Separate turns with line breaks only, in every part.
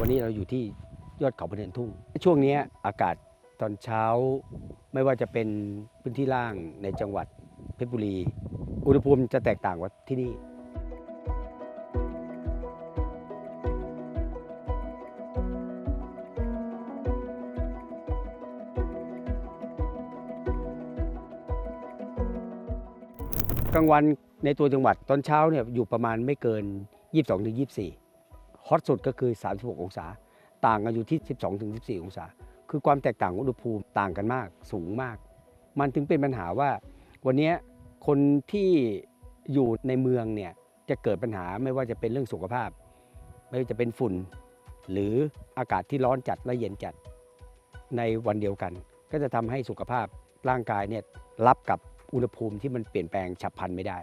วันนี้เราอยู่ที่ยอดเขาพะเนินทุ่ง ช่วงนี้อากาศตอนเช้าไม่ว่าจะเป็นพื้นที่ล่างในจังหวัดเพชรบุรี อุณหภูมิจะแตกต่างกว่าที่นี่ กลางวันในตัวจังหวัดตอนเช้าเนี่ยอยู่ประมาณไม่เกิน 22-24 ฮอตสุดก็คือ 36 องศา ต่างกันอยู่ที่ 12ถึง14 องศา คือความแตกต่างอุณหภูมิต่างกันมากสูงมาก มันถึงเป็นปัญหาว่า วันนี้คนที่อยู่ในเมืองเนี่ยจะเกิดปัญหาไม่ว่าจะเป็นเรื่องสุขภาพ ไม่ว่าจะเป็นฝุ่น หรืออากาศที่ร้อนจัดและเย็นจัดในวันเดียวกัน ก็จะทำให้สุขภาพร่างกายเนี่ยรับกับอุณหภูมิที่มันเปลี่ยนแปลงฉับพลันไม่ได้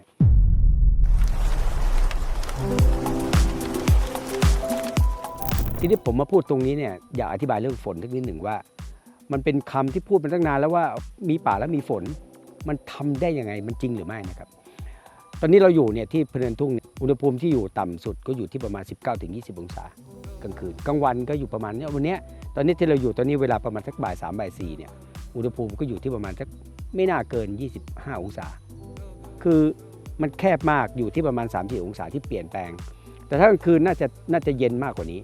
ทีนี้ผมมาพูดตรงนี้เนี่ยอยากอธิบายเรื่องฝนสักนิดหนึ่งว่า มันเป็นคำที่พูดมาตั้งนานแล้วว่ามีป่าแล้วมีฝน มันทำได้ยังไงมันจริงหรือไม่นะครับ ตอนนี้เราอยู่เนี่ยที่พะเนินทุ่งอุณหภูมิที่อยู่ต่ำสุดก็อยู่ที่ประมาณ 19-20 องศากลางคืนกลางวันก็อยู่ประมาณเนี้ยวันเนี้ยตอนนี้ที่เราอยู่ตอนนี้เวลาประมาณสักบ่ายสามบ่ายสี่เนี่ยอุณหภูมิก็อยู่ที่ประมาณสักไม่น่าเกิน 25 องศา คือมันแคบมากอยู่ที่ประมาณ3-4องศาที่เปลี่ยนแปลง แต่ถ้ากลางคืนน่าจะน่าจะเย็นมากกว่านี้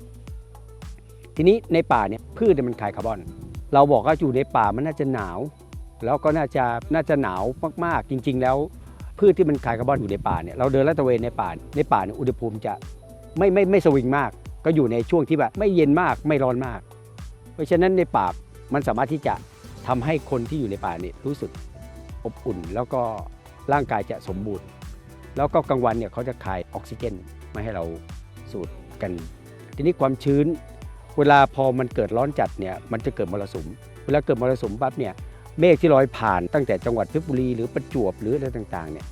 ทีนี้ในป่าเนี่ยพืชมันคายคาร์บอน เราบอกว่าอยู่ในป่ามันน่าจะหนาว แล้วก็น่าจะน่าจะหนาวมากๆ จริง ๆ แล้ว พืชที่มันคายคาร์บอนอยู่ในป่าเนี่ยเราเดินลาดตระเวนในป่าในป่าเนี่ยอุณหภูมิจะไม่ไม่ไม่สวิงมาก ก็อยู่ในช่วงที่แบบไม่เย็นมากไม่ร้อนมาก เพราะฉะนั้นในป่ามันสามารถที่จะทำให้คนที่อยู่ในป่าเนี่ยรู้สึกอบอุ่น แล้วก็ร่างกายจะสมบูรณ์ แล้วก็กลางวันเนี่ยเขาจะคายออกซิเจนมาให้เราสูดกัน ทีนี้ความชื้น เวลาพอมันเกิดร้อนจัดเนี่ยมันจะเกิดมรสุม เวลาเกิดมรสุมปั๊บเนี่ยเมฆที่ลอยผ่านตั้งแต่จังหวัดเพชรบุรีหรือประจวบหรืออะไรต่างๆเนี่ย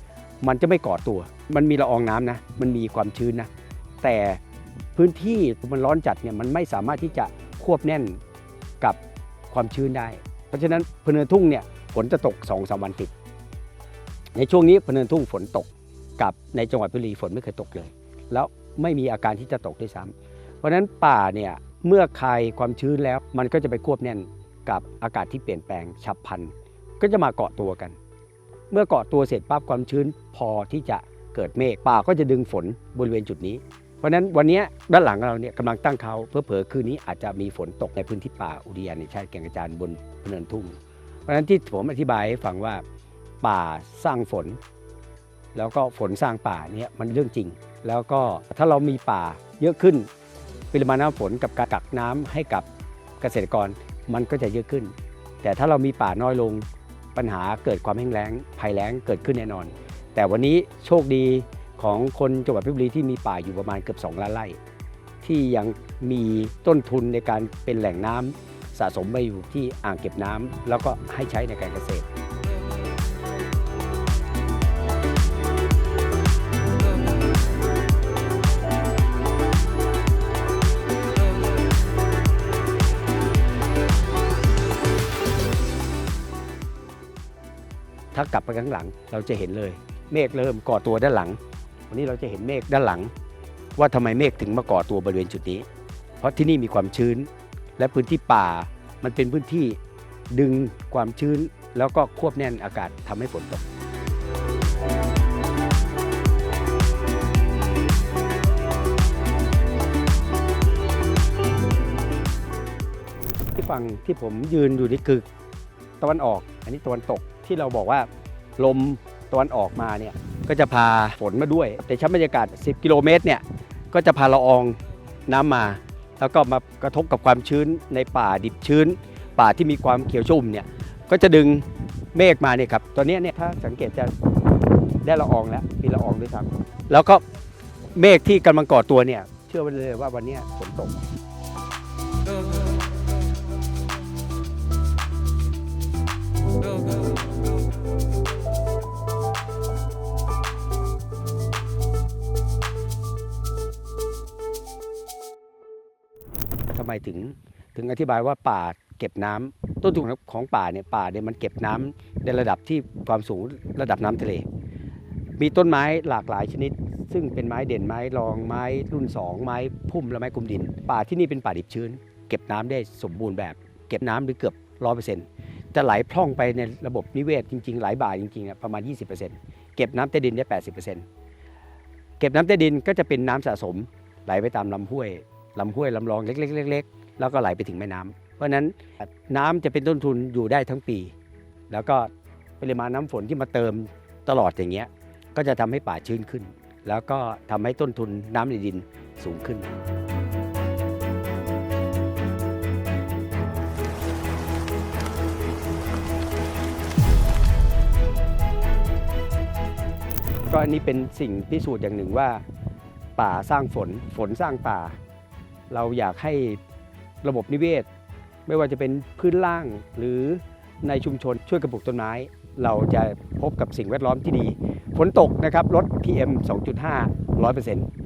มันจะไม่ก่อตัว มันมีละอองน้ำนะ มันมีความชื้นนะ แต่พื้นที่มันร้อนจัดเนี่ยมันไม่สามารถที่จะควบแน่นกับความชื้นได้ เพราะฉะนั้นพเนินทุ่งเนี่ยฝนจะตก2อสวันติด ในช่วงนี้พเนินทุ่งฝนตกกับในจังหวัดเพชรบุรีฝนไม่เคยตกเลย แล้วไม่มีอาการที่จะตกด้วยซ้ำเพราะฉะนั้นป่าเนี่ย เมื่อคายความชื้นแล้วมันก็จะไปควบแน่นกับอากาศที่เปลี่ยนแปลงฉับพลัน ก็จะมาเกาะตัวกัน เมื่อเกาะตัวเสร็จปั๊บความชื้นพอที่จะเกิดเมฆป่าก็จะดึงฝนบริเวณจุดนี้ เพราะฉะนั้นวันนี้ด้านหลังเราเนี่ยกำลังตั้งเขาเพื่อเผอคืนนี้อาจจะมีฝนตกในพื้นที่ป่าอุทยานแห่งชาติแก่งกระจานบนพะเนินทุ่ง เพราะฉะนั้นที่ผมอธิบายให้ฟังว่าป่าสร้างฝน แล้วก็ฝนสร้างป่าเนี่ยมันเรื่องจริง แล้วก็ถ้าเรามีป่าเยอะขึ้น ปริมาณน้ำฝนกับการกักน้ำให้กับเกษตรกรมันก็จะเยอะขึ้น แต่ถ้าเรามีป่าน้อยลงปัญหาเกิดความแห้งแล้งภัยแล้งเกิดขึ้นแน่นอน แต่วันนี้โชคดีของคนจังหวัดเพชรบุรีที่มีป่าอยู่ประมาณเกือบ 2 ล้านไร่ ที่ยังมีต้นทุนในการเป็นแหล่งน้ำสะสมไปอยู่ที่อ่างเก็บน้ำแล้วก็ให้ใช้ในการเกษตร ถ้ากลับไปข้างหลังเราจะเห็นเลย เมฆเริ่มก่อตัวด้านหลัง วันนี้เราจะเห็นเมฆด้านหลัง ว่าทำไมเมฆถึงมาก่อตัวบริเวณจุดนี้ เพราะที่นี่มีความชื้น และพื้นที่ป่ามันเป็นพื้นที่ดึงความชื้น แล้วก็ควบแน่นอากาศทำให้ฝนตกที่ฝั่งที่ผมยืนอยู่นี่คือตะวันออก อันนี้ตะวันตก ที่เราบอกว่าลมตะวันออกมาเนี่ยก็จะพาฝนมาด้วย แต่ชั้นบรรยากาศ 10 กิโลเมตรเนี่ยก็จะพาละอองน้ำมา แล้วก็มากระทบกับความชื้นในป่าดิบชื้น ป่าที่มีความเขียวชุ่มเนี่ยก็จะดึงเมฆมาเนี่ยครับตอนนี้เนี่ยถ้าสังเกตจะได้ละอองแล้วมีละอองด้วยซ้ำแล้วก็เมฆที่กำลังก่อตัวเนี่ยเชื่อไว้เลยว่าวันนี้ฝนตกท ไมถึง ถึงอธิบายว่าป่าเก็บน้ำต้นทุนของป่าเนี่ยป่าเนี่ยมันเก็บน้ำในระดับที่ความสูงระดับน้ำทะเล มีต้นไม้หลากหลายชนิด ซึ่งเป็นไม้เด่นไม้รองไม้รุ่น 2 ไม้พุ่มและไม้กลุมดิน ป่าที่นี่เป็นป่าดิบชื้น เก็บน้ำได้สมบูรณ์แบบ เก็บน้ำหรือเกือบร้อยเปอร์เซ็นต์จะไหลพร่องไปในระบบนิเวศจริงๆ หลายบ่าจริงๆอะประมาณ 20%เก็บน้ำใต้ดินได้ 80%เก็บน้ำใต้ดินก็จะเป็นน้ำสะสมไหลไปตามลำห้วย ลำห้วยลำรองเล็กๆๆๆ แล้วก็ไหลไปถึงแม่น้ำเพราะฉะนั้นน้ำจะเป็นต้นทุนอยู่ได้ทั้งปี แล้วก็ปริมาณน้ำฝนที่มาเติมตลอดอย่างเงี้ยก็จะทำให้ป่าชื้นขึ้น แล้วก็ทำให้ต้นทุนน้ำในดินสูงขึ้นก็อันนี้เป็นสิ่งพิสูจน์อย่างหนึ่งว่า ป่าสร้างฝนฝนสร้างป่า เราอยากให้ระบบนิเวศ ไม่ว่าจะเป็นพื้นล่างหรือในชุมชนช่วยกระปลูกต้นไม้ เราจะพบกับสิ่งแวดล้อมที่ดี ฝนตกนะครับลด PM 2.5 100%